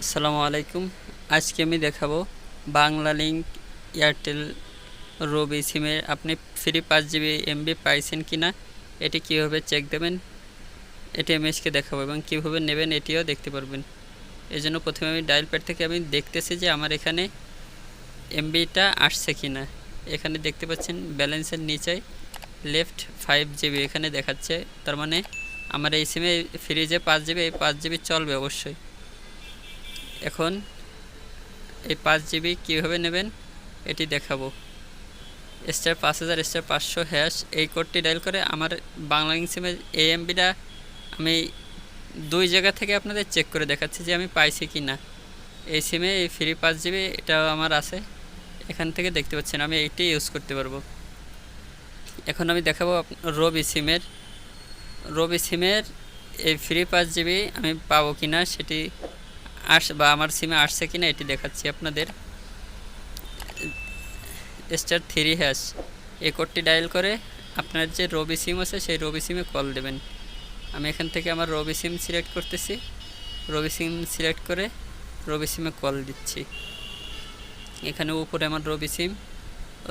আসসালামু আলাইকুম। আজকে আমি দেখাবো বাংলা লিঙ্ক এয়ারটেল রবি সিমে আপনি ফ্রি পাঁচ জিবি এমবি পাইছেন কি না এটি কীভাবে চেক দেবেন, এটি আমি এমএসকে দেখাবো এবং কীভাবে নেবেন এটিও দেখতে পারবেন। এই জন্য প্রথমে আমি ডায়াল প্যাড থেকে আমি দেখতেছি যে আমার এখানে এমবিটা আসছে কি না এখানে দেখতে পাচ্ছেন ব্যালেন্সের নিচে লেফট ফাইভ জিবি এখানে দেখাচ্ছে। তার মানে আমার এই সিমে ফ্রি যে পাঁচ জিবি এই পাঁচ জিবি চলবে অবশ্যই। এখন এই পাঁচ জিবি কীভাবে নেবেন এটি দেখাবো। স্টার পাঁচ হাজার স্টার পাঁচশো হ্যাশ এই কোডটি ডায়াল করে আমার বাংলা সিমের এই এমবিটা আমি দুই জায়গা থেকে আপনাদের চেক করে দেখাচ্ছি যে আমি পাইছি কি না এই সিমে এই ফ্রি পাঁচ জিবি এটাও আমার আছে। এখান থেকে দেখতে পাচ্ছেন আমি এইটি ইউজ করতে পারব। এখন আমি দেখাবো রবি সিমের রবি সিমের এই ফ্রি পাঁচ জিবি আমি পাবো কি না সেটি আস বা আমার সিমে আসছে কিনা এটি দেখাচ্ছি আপনাদের। স্টার থ্রি হ্যাশ এই কোডটি ডায়াল করে আপনার যে রবি সিম আছে সেই রবি সিমে কল দেবেন। আমি এখান থেকে আমার রবি সিম সিলেক্ট করতেছি। রবি সিম সিলেক্ট করে রবি সিমে কল দিচ্ছি। এখানে উপরে আমার রবি সিম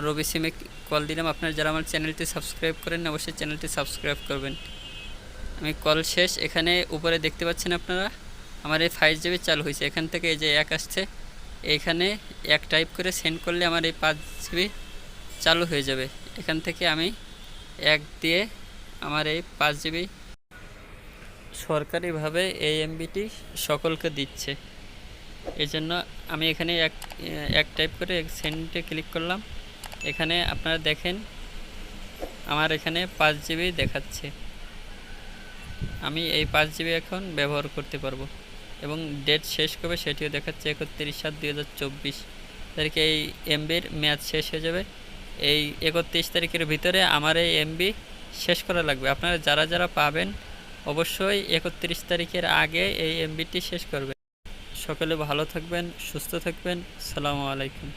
রবি সিমে কল দিলাম। আপনারা যারা আমার চ্যানেলটি সাবস্ক্রাইব করেন অবশ্যই চ্যানেলটি সাবস্ক্রাইব করবেন। আমি কল শেষ। এখানে উপরে দেখতে পাচ্ছেন আপনারা? আমার এই ফাইভ জিবি চালু হয়েছে। এখান থেকে এই যে এক আসছে এইখানে এক টাইপ করে সেন্ড করলে আমার এই পাঁচ জিবি চালু হয়ে যাবে। এখান থেকে আমি এক দিয়ে আমার এই পাঁচ জিবি সরকারিভাবে এই এমবিটি সকলকে দিচ্ছে। এই জন্য আমি এখানে এক এক টাইপ করে সেন্ডে ক্লিক করলাম। এখানে আপনারা দেখেন, আমার এখানে পাঁচ জিবি দেখাচ্ছে। আমি এই পাঁচ জিবি এখন ব্যবহার করতে পারব। এবং ডেট শেষ করবে সেটিও দেখাচ্ছে একত্রিশ সাত দু হাজার চব্বিশ তারিখে এই এমবির মেয়াদ শেষ হয়ে যাবে। এই একত্রিশ তারিখের ভিতরে আমার এই এমবি শেষ করা লাগবে। আপনারা যারা যারা পাবেন অবশ্যই একত্রিশ তারিখের আগে এই এমবিটি শেষ করবে সকলে ভালো থাকবেন, সুস্থ থাকবেন। সালামু আলাইকুম।